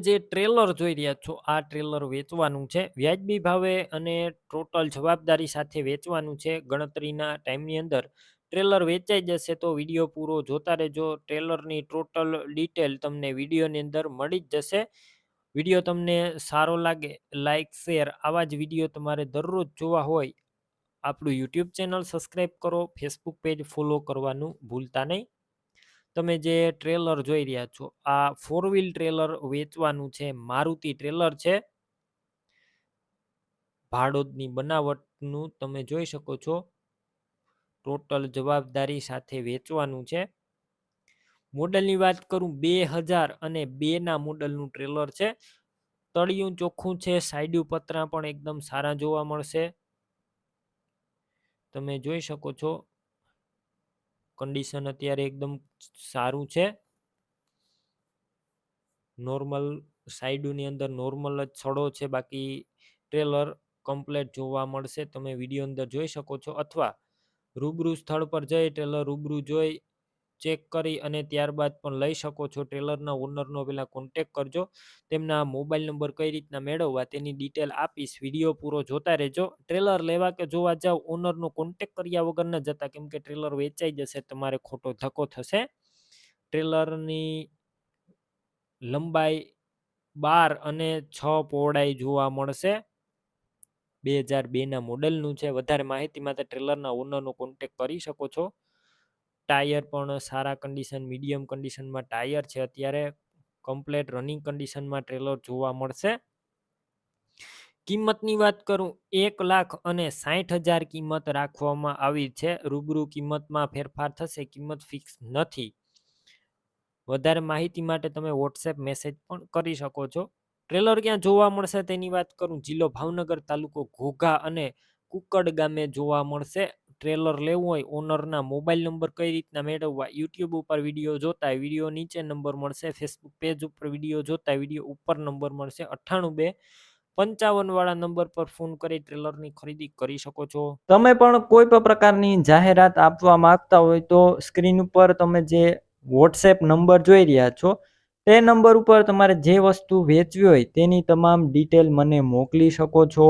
જે ટ્રેલર જોઈ રહ્યા છો, આ ટ્રેલર વેચવાનું છે. વ્યાજબી ભાવે અને ટોટલ જવાબદારી સાથે વેચવાનું છે. ગણતરીના ટાઈમની અંદર ટ્રેલર વેચાઈ જશે તો વીડિયો પૂરો જોતા રહેજો. ટ્રેલરની ટોટલ ડિટેલ તમને વિડીયોની અંદર મળી જ જશે. વીડિયો તમને સારો લાગે લાઇક શેર આવા જ વીડિયો તમારે દરરોજ જોવા હોય. આપણું યુટ્યુબ ચેનલ સબસ્ક્રાઈબ કરો. ફેસબુક પેજ ફોલો કરવાનું ભૂલતા નહીં. તમે જે ટ્રેલર જોઈ રહ્યા છો, આ ફોર વ્હીલ ટ્રેલર વેચવાનું છે, મારુતિ ટ્રેલર છે. ભાડોદની બનાવટનું તમે જોઈ શકો છો. ટોટલ જવાબદારી સાથે વેચવાનું છે. મોડલની વાત કરું, બે હજાર અને બેના મોડલનું ટ્રેલર છે. તળિયું ચોખ્ખું છે સાઈડ પતરા પણ એકદમ સારા જોવા મળશે. તમે જોઈ શકો છો કન્ડિશન અત્યારે એકદમ સારું છે. નોર્મલ સાઈડોની અંદર નોર્મલ જ છડો છે, બાકી ટ્રેલર કમ્પ્લેટ જોવા મળશે. તમે વીડિયો અંદર જોઈ શકો છો. અથવા રૂબરૂ સ્થળ પર જઈ ટ્રેલર રૂબરૂ જોઈ ચેક કરી અને ત્યારબાદ પણ લઈ શકો છો. ટ્રેલરના ઓનરનો પહેલાં કોન્ટેક કરજો. તેમના મોબાઈલ નંબર કઈ રીતના મેળવવા તેની ડિટેલ આપીશ. વીડિયો પૂરો જોતા રહેજો. ટ્રેલર લેવા કે જોવા જાવ, ઓનરનો કોન્ટેક કર્યા વગર ન જતા. કેમ કે ટ્રેલર વેચાઈ જશે, તમારે ખોટો ધક્કો થશે. ટ્રેલરની લંબાઈ બાર અને છ પહોળાઈ જોવા મળશે. બે હજાર બેના મોડલનું છે. વધારે માહિતી માટે ટ્રેલરના ઓનરનો કોન્ટેક કરી શકો છો. ટાયર પણ સારા કન્ડિશન મીડિયમ કન્ડિશનમાં ટાયર છે. અત્યારે કમ્પ્લેટ રનિંગ કન્ડિશનમાં ટ્રેલર જોવા મળશે. કિંમતની વાત કરું, એક લાખ અને સાઠ હજાર કિંમત રાખવામાં આવી છે. રૂબરૂ કિંમતમાં ફેરફાર થશે, કિંમત ફિક્સ નથી. વધારે માહિતી માટે તમે વોટ્સએપ મેસેજ પણ કરી શકો છો. ટ્રેલર ક્યાં જોવા મળશે તેની વાત કરું, જિલ્લો ભાવનગર તાલુકો ઘોઘા અને કુકડ ગામે જોવા મળશે. ટ્રેલર લેવું હોય, ઓનરના મોબાઈલ નંબર કઈ રીતના મેળવવા, યુટ્યુબ ઉપર વીડિયો જોતા વીડિયો નીચે નંબર મળશે, ફેસબુક પેજ ઉપર વીડિયો જોતા વીડિયો ઉપર નંબર મળશે, અઠ્ઠાણું બે પંચાવન વાળા નંબર પર ફોન કરી ટ્રેલરની ખરીદી કરી શકો છો. તમે પણ કોઈ પણ પ્રકારની જાહેરાત આપવા માંગતા હોય તો સ્ક્રીન ઉપર તમે જે વોટ્સએપ નંબર જોઈ રહ્યા છો, તે નંબર ઉપર તમારે જે વસ્તુ વેચવી હોય તેની તમામ ડિટેલ મને મોકલી શકો છો.